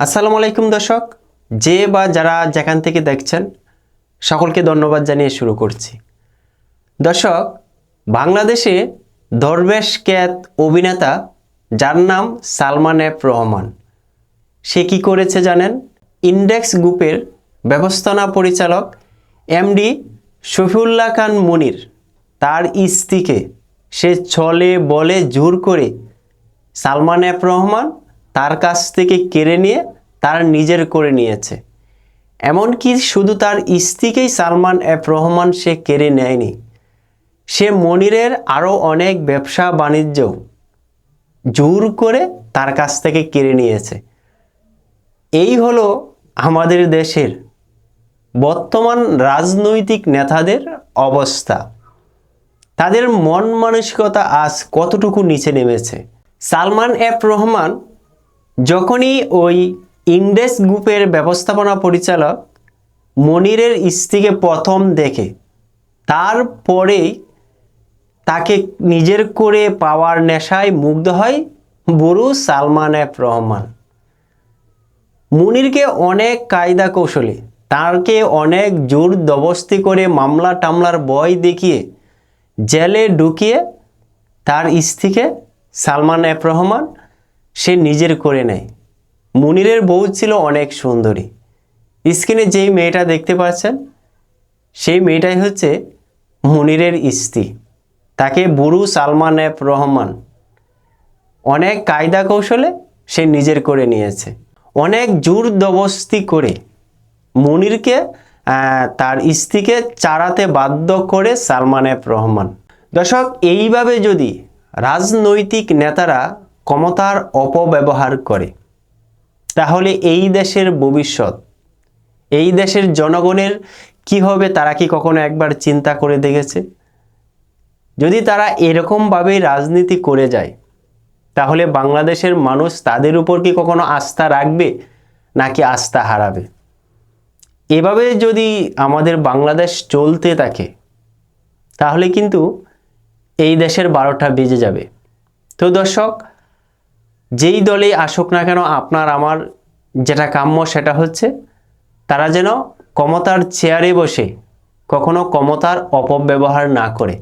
আসসালামু আলাইকুম দর্শক। যে বা যারা যেখান থেকে দেখছেন, সকলকে ধন্যবাদ জানিয়ে শুরু করছি। দর্শক, বাংলাদেশে দরবেশ ক্যাত অভিনেতা, যার নাম সালমান এফ রহমান। সে কি করেছে জানেন? ইন্ডেক্স গ্রুপের ব্যবস্থাপনা পরিচালক এমডি শফিউল্লাহ খান মনির, তার স্ত্রীকে সে ছলে বলে জোর করে সালমান এফ রহমান তার কাছ থেকে কেড়ে নিয়ে তার নিজের করে নিয়েছে। এমনকি শুধু তার স্ত্রীকেই সালমান এফ রহমান সে কেড়ে নেয়নি। সে মনিরের আরও অনেক ব্যবসা বাণিজ্য জোর করে তার কাছ থেকে কেড়ে নিয়েছে। এই হলো আমাদের দেশের বর্তমান রাজনৈতিক নেতাদের অবস্থা। তাদের মন মানসিকতা আজ কতটুকু নিচে নেমেছে? সালমান এফ রহমান যখনই ওই ইন্ডেস গ্রুপের ব্যবস্থাপনা পরিচালক মনিরের স্ত্রীকে প্রথম দেখে, তারপরেই তাকে নিজের করে পাওয়ার নেশায় মুগ্ধ হয় বুড়ো সালমান এফ রহমান। মুনিরকে অনেক কায়দা কৌশলে তাকে অনেক জোর দবস্তি করে মামলা টামলার বয় দেখিয়ে জেলে ঢুকিয়ে তার স্ত্রীকে সালমান এফ রহমান সে নিজের করে নেয়। মুনিরের বউ ছিল অনেক সুন্দরী। স্ক্রিনে যেই মেয়েটা দেখতে পাচ্ছেন, সেই মেয়েটাই হচ্ছে মুনিরের স্ত্রী। তাকে বুরু সালমান এফ রহমান অনেক কায়দা কৌশলে সে নিজের করে নিয়েছে। অনেক জোর দবস্তি করে মুনিরকে তার স্ত্রীকে চারাতে বাধ্য করে সালমান এফ রহমান। দর্শক, এইভাবে যদি রাজনৈতিক নেতারা ক্ষমতার অপব্যবহার করে। তাহলে এই দেশের ভবিষ্যৎ, এই দেশের জনগণের কি হবে তারা কি কখনো একবার চিন্তা করে দেখেছে? যদি তারা এরকমভাবেই রাজনীতি করে যায়, তাহলে বাংলাদেশের মানুষ তাদের উপর কি কখনো আস্থা রাখবে, নাকি আস্থা হারাবে? এভাবে যদি আমাদের বাংলাদেশ চলতে থাকে, তাহলে কিন্তু এই দেশের বারোটা বেজে যাবে। তো দর্শক যেই দলেই আসুক না কেন আপনার আমার যেটা কাম্য সেটা হচ্ছে তারা যেন ক্ষমতার চেয়ারে বসে কখনো ক্ষমতার অপব্যবহার না করে।